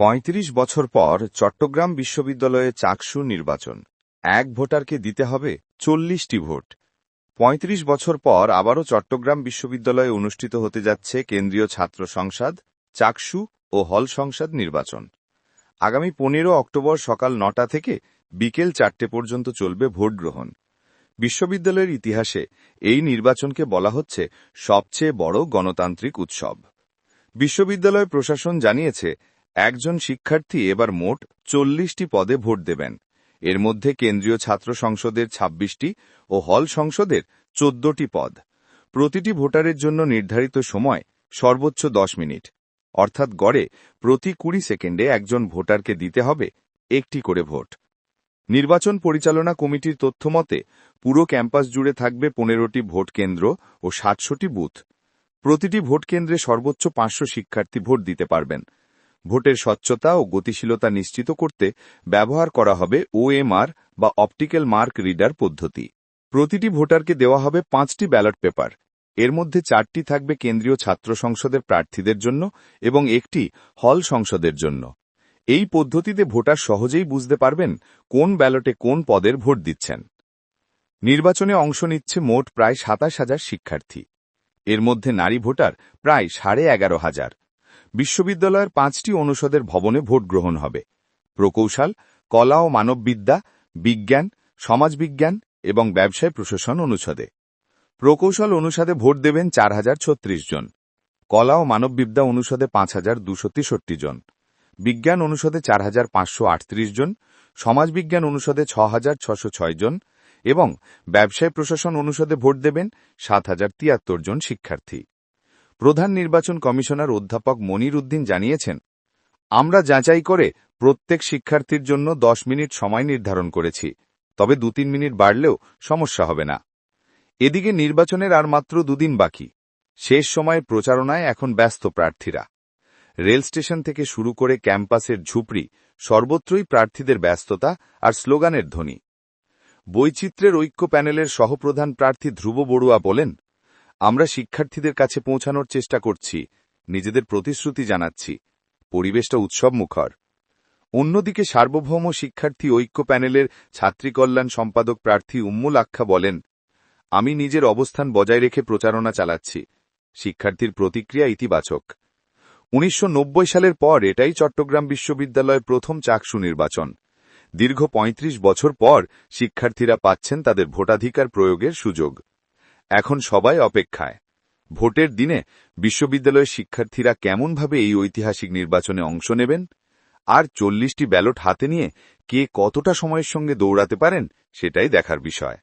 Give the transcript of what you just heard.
৩৫ বছর পর চট্টগ্রাম বিশ্ববিদ্যালয়ে চাকসু নির্বাচন। এক ভোটারকে দিতে হবে চল্লিশটি ভোট। ৩৫ বছর পর আবারও চট্টগ্রাম বিশ্ববিদ্যালয়ে অনুষ্ঠিত হতে যাচ্ছে কেন্দ্রীয় ছাত্র সংসদ, চাকসু ও হল সংসদ নির্বাচন। আগামী পনেরো অক্টোবর সকাল নটা থেকে বিকেল চারটে পর্যন্ত চলবে ভোট গ্রহণ। বিশ্ববিদ্যালয়ের ইতিহাসে এই নির্বাচনকে বলা হচ্ছে সবচেয়ে বড় গণতান্ত্রিক উৎসব। বিশ্ববিদ্যালয় প্রশাসন জানিয়েছে একজন শিক্ষার্থী এবার মোট চল্লিশটি পদে ভোট দেবেন। এর মধ্যে কেন্দ্রীয় ছাত্র সংসদের ২৬টি ও হল সংসদের চোদ্দটি পদ। প্রতিটি ভোটারের জন্য নির্ধারিত সময় সর্বোচ্চ দশ মিনিট। অর্থাৎ গড়ে প্রতি কুড়ি সেকেন্ডে একজন ভোটারকে দিতে হবে একটি করে ভোট। নির্বাচন পরিচালনা কমিটির তথ্যমতে পুরো ক্যাম্পাস জুড়ে থাকবে পনেরোটি ভোট কেন্দ্র ও সাতশোটি বুথ। প্রতিটি ভোট কেন্দ্রে সর্বোচ্চ পাঁচশো শিক্ষার্থী ভোট দিতে পারবেন। ভোটের স্বচ্ছতা ও গতিশীলতা নিশ্চিত করতে ব্যবহার করা হবে ওএমআর বা অপটিক্যাল মার্ক রিডার পদ্ধতি। প্রতিটি ভোটারকে দেওয়া হবে পাঁচটি ব্যালট পেপার। এর মধ্যে চারটি থাকবে কেন্দ্রীয় ছাত্র সংসদের প্রার্থীদের জন্য এবং একটি হল সংসদের জন্য। এই পদ্ধতিতে ভোটার সহজেই বুঝতে পারবেন কোন ব্যালটে কোন পদের ভোট দিচ্ছেন। নির্বাচনে অংশ নিচ্ছে মোট প্রায় সাতাশ হাজার শিক্ষার্থী। এর মধ্যে নারী ভোটার প্রায় সাড়ে এগারো হাজার। বিশ্ববিদ্যালয়ের পাঁচটি অনুষদের ভবনে ভোট গ্রহণ হবে। প্রকৌশল, কলা ও মানববিদ্যা, বিজ্ঞান, সমাজবিজ্ঞান এবং ব্যবসায় প্রশাসন অনুষদে। প্রকৌশল অনুষদে ভোট দেবেন চার হাজার ছত্রিশ জন। কলা ও মানববিদ্যা অনুষদে পাঁচ হাজার দুশো তেষট্টি জন। বিজ্ঞান অনুষদে চার হাজার পাঁচশো আটত্রিশ জন। সমাজবিজ্ঞান অনুষদে ছ জন এবং ব্যবসায় প্রশাসন অনুষদে ভোট দেবেন সাত হাজার তিয়াত্তর জন শিক্ষার্থী। প্রধান নির্বাচন কমিশনার অধ্যাপক মনির উদ্দিন জানিয়েছেন, আমরা যাচাই করে প্রত্যেক শিক্ষার্থীর জন্য দশ মিনিট সময় নির্ধারণ করেছি, তবে দু তিন মিনিট বাড়লেও সমস্যা হবে না। এদিকে নির্বাচনের আর মাত্র দুদিন বাকি, শেষ সময়ের প্রচারণায় এখন ব্যস্ত প্রার্থীরা। রেল স্টেশন থেকে শুরু করে ক্যাম্পাসের ঝুপড়ি সর্বত্রই প্রার্থীদের ব্যস্ততা আর স্লোগানের ধ্বনি। বৈচিত্র্যের ঐক্য প্যানেলের সহপ্রধান প্রার্থী ধ্রুব বড়ুয়া বলেন আমরা শিক্ষার্থীদের কাছে পৌঁছানোর চেষ্টা করছি, নিজেদের প্রতিশ্রুতি জানাচ্ছি। পরিবেশটা উৎসব মুখর অন্যদিকে সার্বভৌম শিক্ষার্থী ঐক্য প্যানেলের ছাত্রী কল্যাণ সম্পাদক প্রার্থী উম্মুল আখ্যা বলেন, আমি নিজের অবস্থান বজায় রেখে প্রচারণা চালাচ্ছি। শিক্ষার্থীর প্রতিক্রিয়া ইতিবাচক। উনিশশো নব্বই সালের পর এটাই চট্টগ্রাম বিশ্ববিদ্যালয়ের প্রথম চাকসু নির্বাচন। দীর্ঘ ৩৫ বছর পর শিক্ষার্থীরা পাচ্ছেন তাদের ভোটাধিকার প্রয়োগের সুযোগ। এখন সবাই অপেক্ষায়। ভোটের দিনে বিশ্ববিদ্যালয়ের শিক্ষার্থীরা কেমনভাবে এই ঐতিহাসিক নির্বাচনে অংশ নেবেন? আর চল্লিশটি ব্যালট হাতে নিয়ে কে কতটা সময়ের সঙ্গে দৌড়াতে পারেন, সেটাই দেখার বিষয়।